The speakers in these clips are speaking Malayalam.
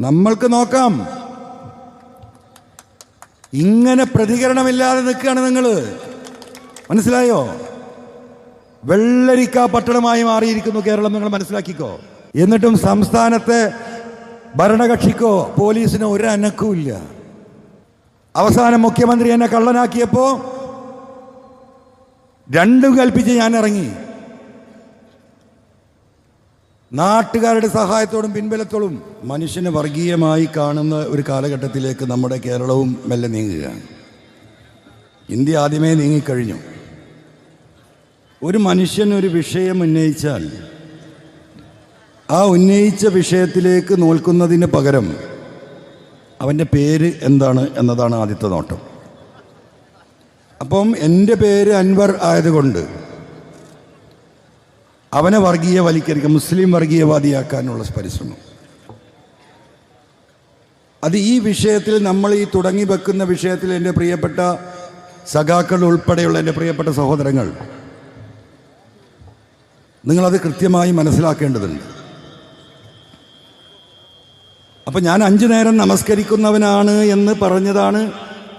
നമ്മൾക്ക് നോക്കാം. ഇങ്ങനെ പ്രതികരണമില്ലാതെ നിൽക്കുകയാണ് നിങ്ങൾ മനസ്സിലായോ? വെള്ളരിക്ക പട്ടണമായി മാറിയിരിക്കുന്നു കേരളം നിങ്ങൾ മനസ്സിലാക്കിക്കോ. എന്നിട്ടും സംസ്ഥാനത്തെ ഭരണകക്ഷിക്കോ പോലീസിനോ ഒരു അനക്കവുമില്ല അവസാനം മുഖ്യമന്ത്രി എന്നെ കള്ളനാക്കിയപ്പോ രണ്ടും കൽപ്പിച്ച് ഞാൻ ഇറങ്ങി. നാട്ടുകാരുടെ സഹായത്തോടും പിൻബലത്തോടും മനുഷ്യനെ വർഗീയമായി കാണുന്ന ഒരു കാലഘട്ടത്തിലേക്ക് നമ്മുടെ കേരളവും മെല്ലെ നീങ്ങുകയാണ്. ഇന്ത്യ ആദ്യമേ നീങ്ങിക്കഴിഞ്ഞു. ഒരു മനുഷ്യൻ ഒരു വിഷയം ഉന്നയിച്ചാൽ ആ ഉന്നയിച്ച വിഷയത്തിലേക്ക് നോൽക്കുന്നതിന് പകരം അവന്റെ പേര് എന്താണ് എന്നതാണ് ആദ്യത്തെ നോട്ടം. അപ്പം എന്റെ പേര് അൻവർ ആയതുകൊണ്ട് അവനെ വർഗീയ വലിക്കരിക്കുക മുസ്ലിം വർഗീയവാദിയാക്കാനുള്ള പരിശ്രമം. അത് ഈ വിഷയത്തിൽ നമ്മൾ ഈ തുടങ്ങി വെക്കുന്ന വിഷയത്തിൽ എന്റെ പ്രിയപ്പെട്ട സഖാക്കൾ ഉൾപ്പെടെയുള്ള എന്റെ പ്രിയപ്പെട്ട സഹോദരങ്ങൾ നിങ്ങളത് കൃത്യമായി മനസ്സിലാക്കേണ്ടതുണ്ട്. അപ്പം ഞാൻ അഞ്ചു നേരം നമസ്കരിക്കുന്നവനാണ് എന്ന് പറഞ്ഞതാണ്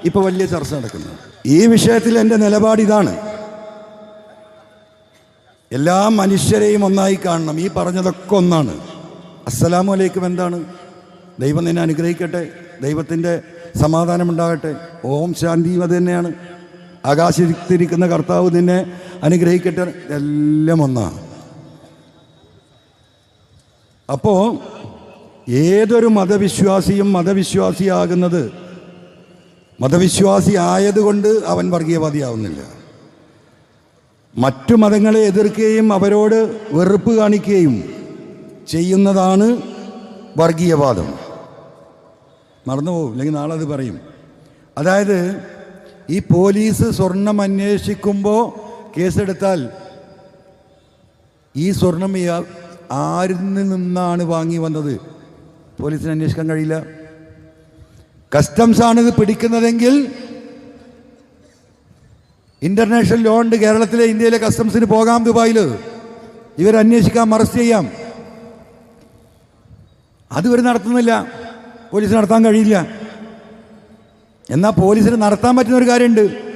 ഇപ്പോൾ വലിയ ചർച്ച നടക്കുന്നത്. ഈ വിഷയത്തിൽ എന്റെ നിലപാട് ഇതാണ് എല്ലാ മനുഷ്യരെയും ഒന്നായി കാണണം. ഈ പറഞ്ഞതൊക്കെ ഒന്നാണ്. അസ്സലാമു അലൈക്കും എന്താണ്? ദൈവം നിന്നെ അനുഗ്രഹിക്കട്ടെ. ദൈവത്തിന്റെ സമാധാനം ഉണ്ടാകട്ടെ ഓം ശാന്തിയും അത് തന്നെയാണ്. ആകാശത്തിരിക്കുന്ന കർത്താവ് നിന്നെ അനുഗ്രഹിക്കട്ടെ. എല്ലാം ഒന്നാണ്. അപ്പോൾ ഏതൊരു മതവിശ്വാസിയും മതവിശ്വാസിയാകുന്നത്? മതവിശ്വാസി ആയതുകൊണ്ട് അവൻ വർഗീയവാദിയാവുന്നില്ല. മറ്റു മതങ്ങളെ എതിർക്കുകയും അവരോട് വെറുപ്പ് കാണിക്കുകയും ചെയ്യുന്നതാണ് വർഗീയവാദം. മറന്നുപോകും അല്ലെങ്കിൽ നാളെ അത് പറയും. അതായത് ഈ പോലീസ് സ്വർണം അന്വേഷിക്കുമ്പോൾ കേസെടുത്താൽ ഈ സ്വർണം ആരിൽ നിന്നാണ് വാങ്ങി വന്നത്? പോലീസിന് അന്വേഷിക്കാൻ കഴിയില്ല. കസ്റ്റംസ് ആണ് ഇത് പിടിക്കുന്നതെങ്കിൽ ഇന്റർനാഷണൽ ലോ ഉണ്ട് കേരളത്തിലെ ഇന്ത്യയിലെ കസ്റ്റംസിന് പോകാം ദുബായിൽ ഇവർ അന്വേഷിക്കാം അറസ്റ്റ് ചെയ്യാം. അത് ഇവർ നടത്തുന്നില്ല. പോലീസ് നടത്താൻ കഴിയില്ല. എന്നാൽ പോലീസിന് നടത്താൻ പറ്റുന്ന ഒരു കാര്യമുണ്ട്.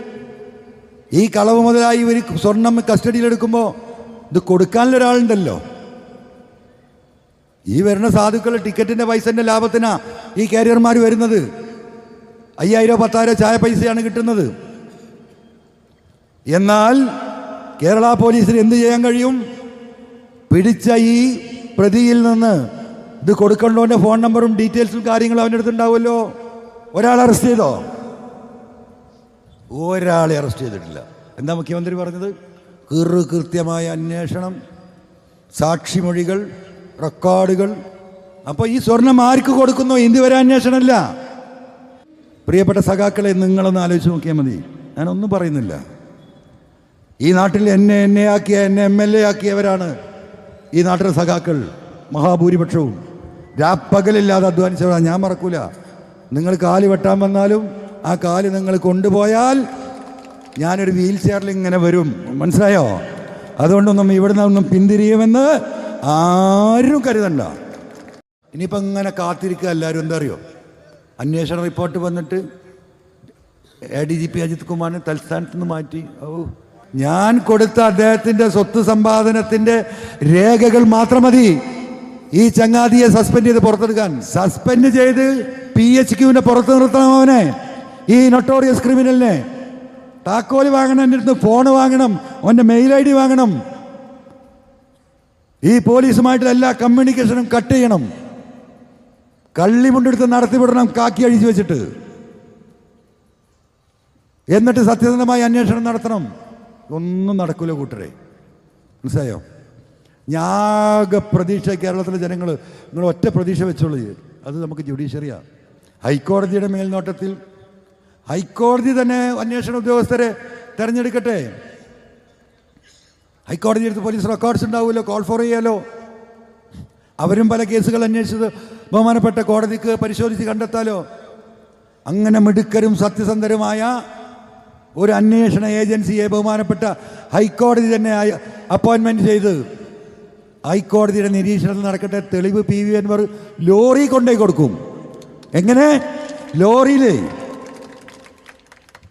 ഈ കളവ് മുതലായി ഇവർ സ്വർണം കസ്റ്റഡിയിലെടുക്കുമ്പോൾ ഇത് കൊടുക്കാനുള്ള ഒരാളുണ്ടല്ലോ. ഈ വരുന്ന സാധുക്കൾ ടിക്കറ്റിന്റെ പൈസന്റെ ലാഭത്തിനാണ് ഈ കാരിയർമാർ വരുന്നത്. അയ്യായിരോ പത്തായിരോ ചായ പൈസയാണ് കിട്ടുന്നത്. എന്നാൽ കേരള പോലീസിന് എന്ത് ചെയ്യാൻ കഴിയും? പിടിച്ച ഈ പ്രതിയിൽ നിന്ന് ഇത് കൊടുക്കേണ്ടവന്റെ ഫോൺ നമ്പറും ഡീറ്റെയിൽസും കാര്യങ്ങളും അവന്റെ അടുത്തുണ്ടാവുമല്ലോ ഒരാൾ അറസ്റ്റ് ചെയ്തോ? ഒരാളെ അറസ്റ്റ് ചെയ്തിട്ടില്ല. എന്താ മുഖ്യമന്ത്രി പറഞ്ഞത്? കീറു കൃത്യമായ അന്വേഷണം സാക്ഷിമൊഴികൾ റെക്കോർഡുകൾ. അപ്പോൾ ഈ സ്വർണം ആർക്ക് കൊടുക്കുന്നു? ഇന്ത്യ വരെ അന്വേഷണമല്ല. പ്രിയപ്പെട്ട സഖാക്കളെ നിങ്ങളൊന്ന് ആലോചിച്ച് നോക്കിയാൽ മതി. ഞാനൊന്നും പറയുന്നില്ല. ഈ നാട്ടിൽ എന്നെ എന്നെ ആക്കിയ എന്നെ എം എൽ എ ആക്കിയവരാണ് ഈ നാട്ടിലെ സഖാക്കൾ മഹാഭൂരിപക്ഷവും. രാപ്പകലില്ലാതെ അധ്വാനിച്ചവരാണ് ഞാൻ മറക്കൂല. നിങ്ങൾ കാൽ വെട്ടാൻ വന്നാലും ആ കാൽ നിങ്ങൾ കൊണ്ടുപോയാൽ ഞാനൊരു വീൽ ചെയറിൽ ഇങ്ങനെ വരും. മനസ്സിലായോ? അതുകൊണ്ടൊന്നും ഇവിടെ ഒന്നും പിന്തിരിയുമെന്ന് ആരും കരുതണ്ട. ഇനിയിപ്പോൾ ഇങ്ങനെ കാത്തിരിക്കുക എല്ലാവരും എന്താ അറിയോ അന്വേഷണ റിപ്പോർട്ട് വന്നിട്ട് A D G P Ajith കുമാറിനെ തൽസ്ഥാനത്ത് നിന്ന് മാറ്റി. ഓ ഞാൻ കൊടുത്ത അദ്ദേഹത്തിന്റെ സ്വത്ത് സമ്പാദനത്തിന്റെ രേഖകൾ മാത്രം മതി. ഈ ചങ്ങാതിയെ സസ്പെൻഡ് ചെയ്ത് പുറത്തെടുക്കാൻ. സസ്പെൻഡ് ചെയ്ത് പി എച്ച് ക്യൂവിനെ പുറത്ത് നിർത്തണം അവനെ. ഈ നൊട്ടോറിയസ് ക്രിമിനലിനെ താക്കോൽ വാങ്ങണം എന്റെ അടുത്ത് ഫോൺ വാങ്ങണം അവന്റെ മെയിൽ ഐ ഡി വാങ്ങണം. ഈ പോലീസുമായിട്ടുള്ള എല്ലാ കമ്മ്യൂണിക്കേഷനും കട്ട് ചെയ്യണം. കള്ളി മുണ്ടെടുത്ത് നടത്തിവിടണം കാക്കി അഴിച്ചു വെച്ചിട്ട്. എന്നിട്ട് സത്യസന്ധമായി അന്വേഷണം നടത്തണം. ഒന്നും നടക്കൂല കൂട്ടരെ. മനസ്സിലായോ? ഞാകെ പ്രതീക്ഷ കേരളത്തിലെ ജനങ്ങൾ നിങ്ങൾ ഒറ്റ പ്രതീക്ഷ വെച്ചോളൂ അത് നമുക്ക് ജുഡീഷ്യറിയാ. ഹൈക്കോടതിയുടെ മേൽനോട്ടത്തിൽ ഹൈക്കോടതി തന്നെ അന്വേഷണ ഉദ്യോഗസ്ഥരെ തിരഞ്ഞെടുക്കട്ടെ. ഹൈക്കോടതി എടുത്ത് പോലീസ് റെക്കോർഡ്സ് ഉണ്ടാവുമല്ലോ കോൾ ഫോർ ചെയ്യാലോ. അവരും പല കേസുകൾ അന്വേഷിച്ചത് ബഹുമാനപ്പെട്ട കോടതിക്ക് പരിശോധിച്ച് കണ്ടെത്താലോ. അങ്ങനെ മിടുക്കരും സത്യസന്ധരുമായ ഒരു അന്വേഷണ ഏജൻസിയെ ബഹുമാനപ്പെട്ട ഹൈക്കോടതി തന്നെ അപ്പോയിൻമെന്റ് ചെയ്ത്. ഹൈക്കോടതിയുടെ നിരീക്ഷണത്തിൽ നടക്കട്ടെ തെളിവ് പി വി അൻവർ ലോറി കൊണ്ടേ കൊടുക്കും. എങ്ങനെ? ലോറിയിൽ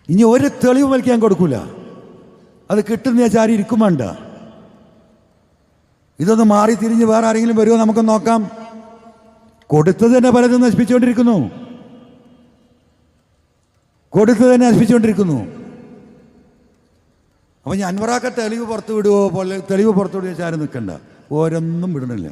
ഇനി ഒരു തെളിവ് വലിക്കാൻ കൊടുക്കൂല. അത് കിട്ടുന്ന ചാരി ഇരിക്കും വേണ്ട. ഇതൊന്ന് മാറി തിരിഞ്ഞ് വേറെ ആരെങ്കിലും വരുമോ നമുക്ക് നോക്കാം. കൊടുത്തത് തന്നെ പലതും നശിപ്പിച്ചുകൊണ്ടിരിക്കുന്നു. കൊടുത്തത് തന്നെ നശിപ്പിച്ചുകൊണ്ടിരിക്കുന്നു. അപ്പം ഞാൻ അൻവറാക്ക തെളിവ് പുറത്തുവിടുവോ പോലെ തെളിവ് പുറത്തു വിടുവോ വെച്ചാൽ നിൽക്കണ്ട ഓരൊന്നും വിടണില്ല.